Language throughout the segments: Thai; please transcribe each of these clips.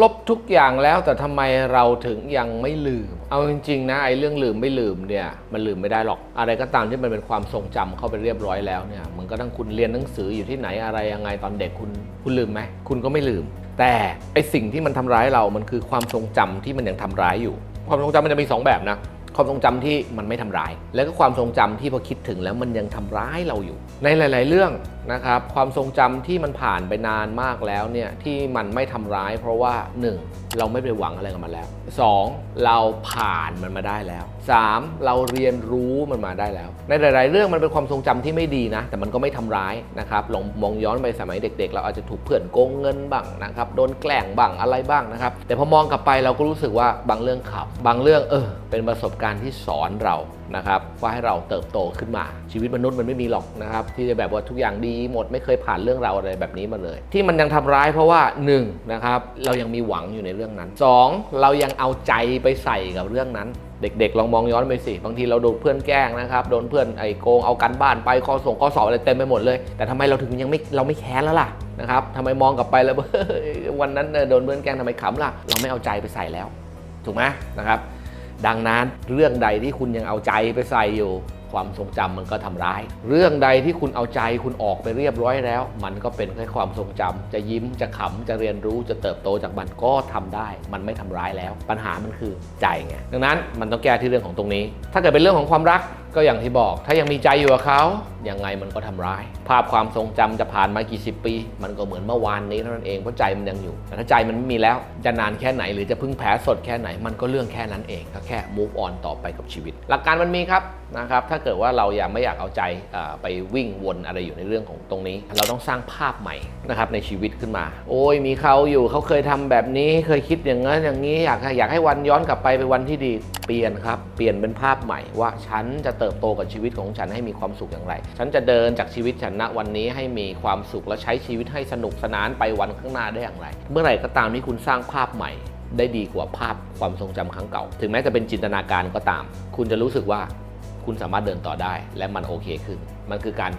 ลบทุกอย่างแล้วแต่ทำไมเราถึงยังไม่ลืม เอาจริงๆนะไอ้เรื่องลืมไม่ลืมเนี่ยมันลืมไม่ได้หรอก อะไรก็ตามที่มันเป็นความทรงจำเข้าไปเรียบร้อยแล้วเนี่ยมันก็ต้องคุณเรียนหนังสืออยู่ที่ไหนอะไรยังไงตอนเด็กคุณคุณลืมไหมคุณก็ไม่ลืม แต่ไอ้สิ่งที่มันทำร้ายเรามันคือความทรงจำที่มันยังทำร้ายอยู่ ความทรงจำมันจะมีสองแบบนะ ความทรงจำที่มันไม่ทำร้าย แล้วก็ความทรงจำที่พอคิดถึงแล้วมันยังทำร้ายเราอยู่ ในหลาย ๆ เรื่อง นะครับความทรงจำที่มันผ่านไปนานมากแล้วเนี่ยที่มันไม่ทำร้าย เพราะว่า 1. เราไม่ไปหวังอะไรกับมันแล้ว 2. เราผ่านมันมาได้แล้ว 3. เราเรียนรู้มันมาได้แล้ว ในหลาย ๆ เรื่องมันเป็นความทรงจำที่ไม่ดีนะ แต่มันก็ไม่ทำร้ายนะครับลองมองย้อนไปสมัยเด็ก ๆ เราอาจจะถูกเพื่อนโกงเงินบ้างนะครับโดนแกล้งบ้างอะไรบ้างนะครับแต่พอมองกลับไปเราก็รู้สึกว่าบางเรื่องขับบางเรื่องเออเป็นประสบการณ์ที่สอนเรา นะครับว่าให้เราเติบโตขึ้นมา ชีวิตมนุษย์มันไม่มีหรอกนะครับที่จะแบบว่าทุกอย่างดีหมดไม่เคยผ่านเรื่องราวอะไรแบบนี้มาเลย ที่มันยังทำร้ายเพราะว่า1นะครับเรายังมีหวังอยู่ในเรื่องนั้น 2. เรายังเอาใจไปใส่กับเรื่องนั้นเด็กๆ ลองมองย้อนไปสิ บางทีเราโดนเพื่อนแกล้งนะครับ โดนเพื่อนไอ้โกง เอากันบ้านไปข้อส่งข้อสอบอะไรเต็มไปหมดเลย แต่ทำไมเราถึงยังไม่เราไม่แค้นแล้วล่ะนะครับทำไมมองกลับไปแล้ววันนั้นโดนเพื่อนแกล้งทำไมขำล่ะ เราไม่เอาใจไปใส่แล้ว ถูกไหมนะครับ ดังนั้นเรื่องใดที่คุณยังเอาใจไปใส่อยู่ ความทรงจำมันก็ทำร้าย เรื่องใดที่คุณเอาใจคุณออกไปเรียบร้อยแล้ว มันก็เป็นแค่ความทรงจำจะยิ้มจะขำจะเรียนรู้จะเติบโตจากมันก็ทำได้ มันไม่ทำร้ายแล้ว ปัญหามันคือใจไงดังนั้นมันต้องแก้ที่เรื่องของตรงนี้ ถ้าเกิดเป็นเรื่องของความรัก ก็อย่างที่บอก ถ้ายังมีใจอยู่กับเขายังไงมันก็ทำร้าย ภาพความทรงจำจะผ่านมากี่สิบปี มันก็เหมือนเมื่อวานนี้เท่านั้นเองเพราะใจมันยังอยู่ แต่ถ้าใจมันไม่มีแล้วจะนานแค่ไหน หรือจะพึ่งแผลสดแค่ไหน มันก็เรื่องแค่นั้นเองก็แค่ move on ต่อไปกับชีวิต หลักการมันมีครับนะครับถ้าเกิดว่าเราอยากไม่อยากเอาใจไปวิ่งวนอะไรอยู่ในเรื่องของตรงนี้ เราต้องสร้างภาพใหม่นะครับในชีวิตขึ้นมา โอ้ยมีเขาอยู่เขาเคยทำแบบนี้เคยคิดอย่างนั้นอย่างนี้อยากให้อยากให้วันย้อนกลับไปเป็นวันที่ดีเปลี่ยนครับเปลี่ยนเป็นภาพใหม่ว่าฉันจะเติบโตกับชีวิตของฉันให้มีความสุขอย่างไร ฉันจะเดินจากชีวิตฉันณวันนี้ให้มีความสุขและใช้ชีวิตให้สนุกสนานไปวันข้างหน้าได้อย่างไร เมื่อไหร่ก็ตามที่คุณสร้างภาพใหม่ ได้ดีกว่าภาพความทรงจำครั้งเก่า ถึงแม้จะเป็นจินตนาการก็ตาม คุณจะรู้สึกว่าคุณสามารถเดินต่อได้ และมันโอเคขึ้น มันคือการ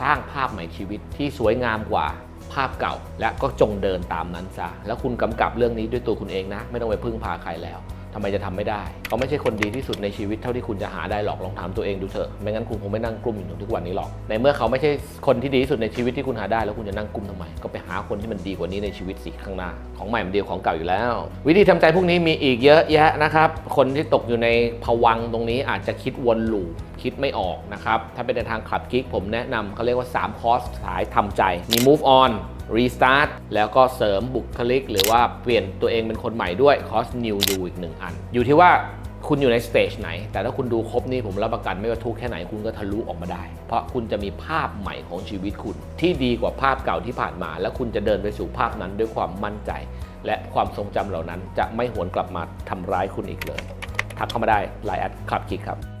สร้างภาพใหม่ชีวิตที่สวยงามกว่าภาพเก่า และก็จงเดินตามนั้นซะแล้วคุณกำกับเรื่องนี้ด้วยตัวคุณเองนะ ไม่ต้องไปพึ่งพาใครแล้ว ทำไมจะทำไม่ได้เขาไม่ใช่คนดีที่สุดในชีวิตเท่าที่คุณจะหาได้หรอกลองถามตัวเองดูเถอะไม่งั้นคุณคงไม่นั่งกลุ้มอยู่ถึงทุกวันนี้หรอก ในเมื่อเขาไม่ใช่คนที่ดีที่สุดในชีวิตที่คุณหาได้แล้วคุณจะนั่งกลุ้มทำไม ก็ไปหาคนที่มันดีกว่านี้ในชีวิตสิข้างหน้า ของใหม่มันเดียวของเก่าอยู่แล้ว วิธีทำใจพวกนี้มีอีกเยอะแยะนะครับคนที่ตกอยู่ในภวังตรงนี้อาจจะคิดวนลูป คิดไม่ออกนะครับ ถ้าเป็นในทางขับกิ๊กผมแนะนำเขาเรียกว่า 3 คอร์สสายทำใจ มี move on restart แล้วก็เสริมบุคลิก หรือว่าเปลี่ยนตัวเองเป็นคนใหม่ด้วยคอร์ส new you อีกหนึ่งอัน อยู่ที่ว่าคุณอยู่ในสเตจไหน แต่ถ้าคุณดูครบนี่ผมรับประกันไม่ว่าทุกแค่ไหนคุณก็ทะลุออกมาได้ เพราะคุณจะมีภาพใหม่ของชีวิตคุณ ที่ดีกว่าภาพเก่าที่ผ่านมา แล้วคุณจะเดินไปสู่ภาพนั้นด้วยความมั่นใจ และความทรงจำเหล่านั้นจะไม่หวนกลับมาทำร้ายคุณอีกเลย ทักเข้ามาได้ไลน์แอดคลับคิกครับ